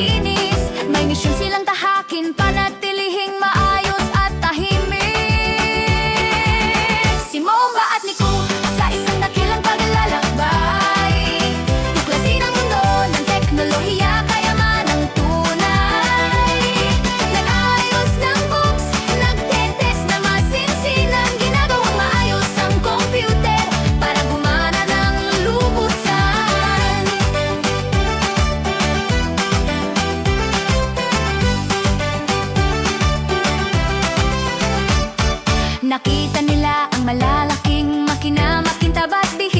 see Nakita nila ang malalaking makina Makintab at bihis